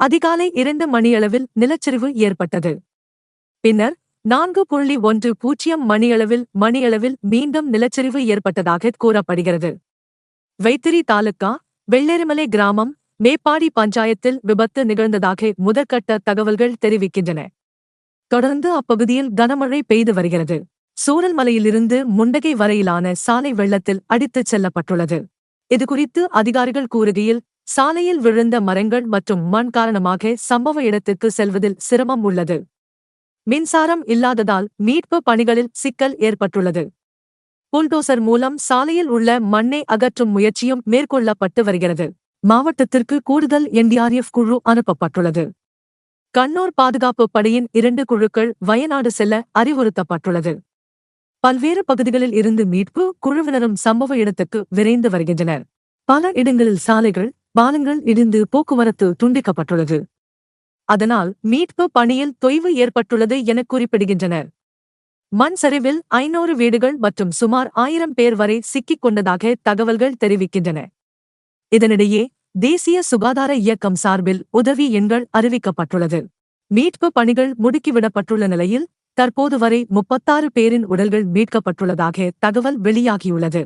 அதிகாலை இரண்டு மணியளவில் நிலச்சரிவு ஏற்பட்டது. பின்னர் நான்கு புள்ளி ஒன்று பூஜ்ஜியம் மணியளவில் மணியளவில் மீண்டும் நிலச்சரிவு ஏற்பட்டதாக கூறப்படுகிறது. வைத்திரி தாலுக்கா வெள்ளேரிமலை கிராமம் மேப்பாடி பஞ்சாயத்தில் விபத்து நிகழ்ந்ததாக முதற்கட்ட தகவல்கள் தெரிவிக்கின்றன. தொடர்ந்து அப்பகுதியில் கனமழை பெய்து வருகிறது. சூரல்மலையிலிருந்து முண்டகை வரையிலான சாலை வெள்ளத்தில் அடித்துச் செல்லப்பட்டுள்ளது. இதுகுறித்து அதிகாரிகள் கூறுகையில் சாலையில் விழுந்த மரங்கள் மற்றும் மண் காரணமாக சம்பவ இடத்திற்கு செல்வதில் சிரமம் உள்ளது. மின்சாரம் இல்லாததால் மீட்பு பணிகளில் சிக்கல் ஏற்பட்டுள்ளது. புல்டோசர் மூலம் சாலையில் உள்ள மண்ணை அகற்றும் முயற்சியும் மேற்கொள்ளப்பட்டு வருகிறது. மாவட்டத்திற்கு கூடுதல் என்டிஆர்எஃப் குழு அனுப்பப்பட்டுள்ளது. கண்ணூர் பாதுகாப்பு படையின் இரண்டு குழுக்கள் வயநாடு செல்ல அறிவுறுத்தப்பட்டுள்ளது. பல்வேறு பகுதிகளில் இருந்து மீட்பு குழுவினரும் சம்பவ இடத்துக்கு விரைந்து வருகின்றனர். பல இடங்களில் சாலைகள் பாலங்கள் இடிந்து போக்குவரத்து துண்டிக்கப்பட்டுள்ளது. அதனால் மீட்பு பணியில் தொய்வு ஏற்பட்டுள்ளது என குறிப்பிடுகின்றனர். மண் சரிவில் ஐநூறு வீடுகள் மற்றும் சுமார் ஆயிரம் பேர் வரை சிக்கிக் கொண்டதாக தகவல்கள் தெரிவிக்கின்றன. இதனிடையே தேசிய சுகாதார இயக்கம் சார்பில் உதவி எண்கள் அறிவிக்கப்பட்டுள்ளது. மீட்பு பணிகள் முடுக்கிவிடப்பட்டுள்ள நிலையில் தற்போது வரை முப்பத்தாறு பேரின் உடல்கள் மீட்கப்பட்டுள்ளதாக தகவல் வெளியாகியுள்ளது.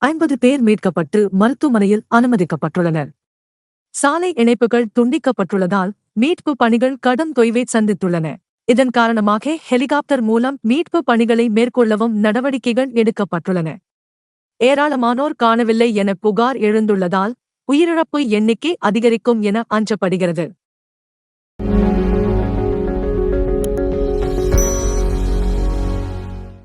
ஐம்பது பேர் மீட்கப்பட்டு மருத்துவமனையில் அனுமதிக்கப்பட்டுள்ளனர். சாலை இணைப்புகள் துண்டிக்கப்பட்டுள்ளதால் மீட்பு பணிகள் கடும் தொய்வை சந்தித்துள்ளன. இதன் காரணமாக ஹெலிகாப்டர் மூலம் மீட்பு பணிகளை மேற்கொள்ளவும் நடவடிக்கைகள் எடுக்கப்பட்டுள்ளன. ஏராளமானோர் காணவில்லை என புகார் எழுந்துள்ளதால் உயிரிழப்பு எண்ணிக்கை அதிகரிக்கும் என அஞ்சப்படுகிறது.